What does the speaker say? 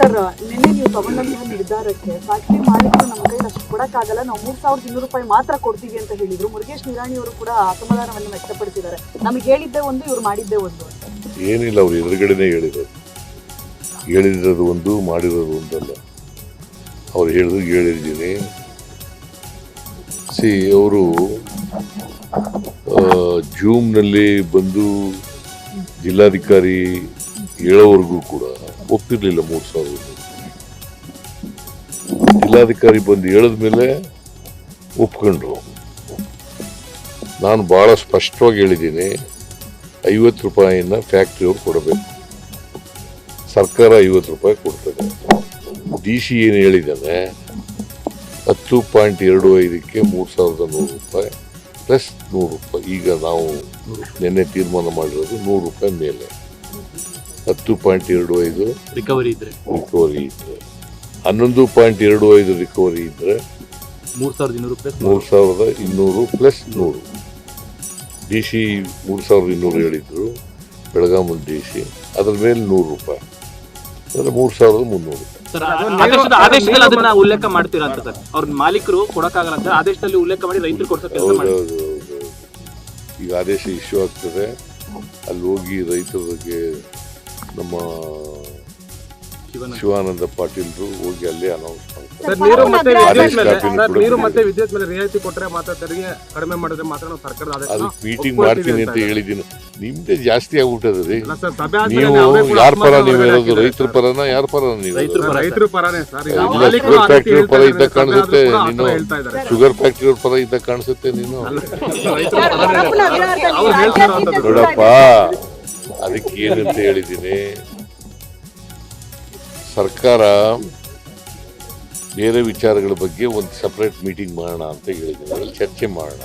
Sir, ನಿನ್ನೆ ನೀವು ತಗೊಂಡಂತಹ ನಿರ್ಧಾರಕ್ಕೆ ಫ್ಯಾಕ್ಟ್ರಿ ಮಾಲೀಕರು ನಮ್ಮ ಕೈಲಿ ಅಷ್ಟು ಕೊಡಕ್ಕಾಗಲ್ಲ. ನಾವು ಮೂರ್ ಸಾವಿರದ ಇನ್ನೂರು ರೂಪಾಯಿ ಮಾತ್ರ ಕೊಡ್ತೀವಿ ಅಂತ ಹೇಳಿದರು. ಮುರುಗೇಶ್ ನಿರಾಣಿ ಅವರು ಕೂಡ ಅಸಮಾಧಾನವನ್ನು ವ್ಯಕ್ತಪಡಿಸಿದ್ದಾರೆ. ನಮಗೆ ಹೇಳಿದ್ದೆ ಒಂದು, ಇವ್ರು ಮಾಡಿದ್ದೆ ಒಂದು. ಏನಿಲ್ಲ, ಅವ್ರು ಎದುರುಗಡೆನೇ ಹೇಳಿರೋದು ಹೇಳಿರೋದು ಒಂದು, ಮಾಡಿರೋದು ಒಂದಲ್ಲ. ಅವ್ರು ಹೇಳಿದ್ರು, ಹೇಳಿದ್ದೀನಿ. ಸಿ ಅವರು ಜೂಮ್ನಲ್ಲಿ ಬಂದು ಜಿಲ್ಲಾಧಿಕಾರಿ ಹೇಳೋವರೆಗೂ ಕೂಡ ಒಪ್ತಿರ್ಲಿಲ್ಲ ಮೂರು ಸಾವಿರ ಜಿಲ್ಲಾಧಿಕಾರಿ ಬಂದು ಹೇಳಿದ ಮೇಲೆ ಒಪ್ಕೊಂಡ್ರು. ನಾನು ಬಹಳ ಸ್ಪಷ್ಟವಾಗಿ ಹೇಳಿದ್ದೀನಿ, ಐವತ್ತು ರೂಪಾಯಿನ ಫ್ಯಾಕ್ಟ್ರಿಯವ್ರು ಕೊಡಬೇಕು. ಸರ್ಕಾರ ಐವತ್ತು ರೂಪಾಯಿ ಕೊಡ್ತದೆ. ಡಿ ಸಿ ಏನು ಹೇಳಿದ್ದಾನೆ, ಹತ್ತು ಪಾಯಿಂಟ್ ಎರಡು ಐದಕ್ಕೆ ಮೂರು ಸಾವಿರದ ನೂರು ರೂಪಾಯಿ ಪ್ಲಸ್ ನೂರು ರೂಪಾಯಿ. ಈಗ ನಾವು ನಿನ್ನೆ ತೀರ್ಮಾನ ಮಾಡಿರೋದು ನೂರು ರೂಪಾಯಿ ಮೇಲೆ. ಹತ್ತು ಪಾಯಿಂಟ್ ಎರಡು ಐದು ರಿಕವರಿ ಇದ್ರೆ. ರಿಕವರಿ ಇದ್ರೆ. ಹನ್ನೊಂದು ಪಾಯಿಂಟ್ ಎರಡು ಐದು ರಿಕವರಿ ಇದ್ರೆ ಮೂರು ಸಾವಿರದ ಇನ್ನೂರು ರೂಪಾಯಿ ಮೂರು ಸಾವಿರದ ಇನ್ನೂರು ಪ್ಲಸ್ ನೂರು. ಡಿ ಸಿ ಮೂರು ಸಾವಿರದ ಇನ್ನೂರು ಹೇಳಿದ್ರು. Belagavi D C. ಅದ್ರ ಮೇಲೆ ನೂರು ರೂಪಾಯಿ. ಅಂದರೆ ಮೂರು ಸಾವಿರದ ಮುನ್ನೂರು. ಆದೇಶದಲ್ಲಿ ಅದನ್ನ ಉಲ್ಲೇಖ ಮಾಡ್ತೀರಾ ಅಂತ ಸರ್. ಅವ್ರ ಮಾಲೀಕರು ಕೊಡಕ್ಕಾಗಲ್ಲ ಅಂತ ಆದೇಶದಲ್ಲಿ ಉಲ್ಲೇಖ ಮಾಡಿ ರೈತರು ಕೊಡ್ಸೋ ಕೆಲಸ ಮಾಡಿ. ಈಗ ಆದೇಶ ಇಶ್ಯೂ ಆಗ್ತದೆ. ಅಲ್ಲಿ ಹೋಗಿ ರೈತರಿಗೆ ನಮ್ಮ ಶಿವನ ಶಿವಾನಂದ ಪಾಟೀಲ್ ಹೋಗಿ ಅಲ್ಲಿ ಅನೌನ್ಸ್ ಮಾಡ್ತಾರೆ. ಸರ್ ನೀರು ಮತ್ತೆ ಆದೇಶ ವಿದ್ಯುತ್ ಮೇಲೆ ಸರ್ ನೀರು ಮತ್ತೆ ವಿದ್ಯುತ್ ಮೇಲೆ ರಿಯಾಯಿತಿ ಕೊಟ್ರೆ ಮಾತ್ರ ತೆರಿಗೆ ಕಡಿಮೆ ಮಾಡಿದ್ರೆ ಮಾತ್ರ ನಾವು ಸರ್ಕಾರದ ಆದೇಶ ಅದಕ್ಕೆ ಮೀಟಿಂಗ್ ಮಾಡ್ತೀನಿ ಅಂತ ಹೇಳಿದ್ದೀನಿ. ನಿಮ್ದೇ ಜಾಸ್ತಿ ಆಗ್ಬಿಟ್ಟದ ರೀ ಅಲ್ಲ ಸರ್ ಸಭೆ ಆದ್ಮೇಲೆ ನೀವು ಅವರೇ ಕೂಡ ಯಾರ ಪರ ನೀವು ಹೇಳೋದು? ರೈತರ ಪರನ ಯಾರ ಪರ ನೀವು? ರೈತರ ಹೇಳೋದು? ಪರ. ರೈತರ ಪರನೇ ಸರ್ ಈಗ ಇಲ್ಲ, ಮಾಲೀಕರು ಶುಗರ್ ಆ ರೀತಿ ಫ್ಯಾಕ್ಟ್ರಿ ಪರ ಇದ್ದ ಇದ್ದಾರೆ, ಕಾಣಿಸುತ್ತೆ ಕೂಡ ನೀನು. ಥರ ಹೇಳ್ತಾ ಇದ್ದಾರೆ. ಶುಗರ್ ಫ್ಯಾಕ್ಟ್ರಿ ಅವ್ರ ಪರ ಇದ್ದ ಕಾಣಿಸುತ್ತೆ ನೀನು. ನೋಡಪ್ಪ ಅದಕ್ಕೆ ಏನಂತ ಹೇಳಿದ್ದೀನಿ. ಸರ್ಕಾರ ಬೇರೆ ವಿಚಾರಗಳ ಬಗ್ಗೆ ಒಂದು ಸಪ್ರೇಟ್ ಮೀಟಿಂಗ್ ಮಾಡೋಣ ಅಂತ ಹೇಳಿದ್ರು. ಚರ್ಚೆ ಮಾಡೋಣ.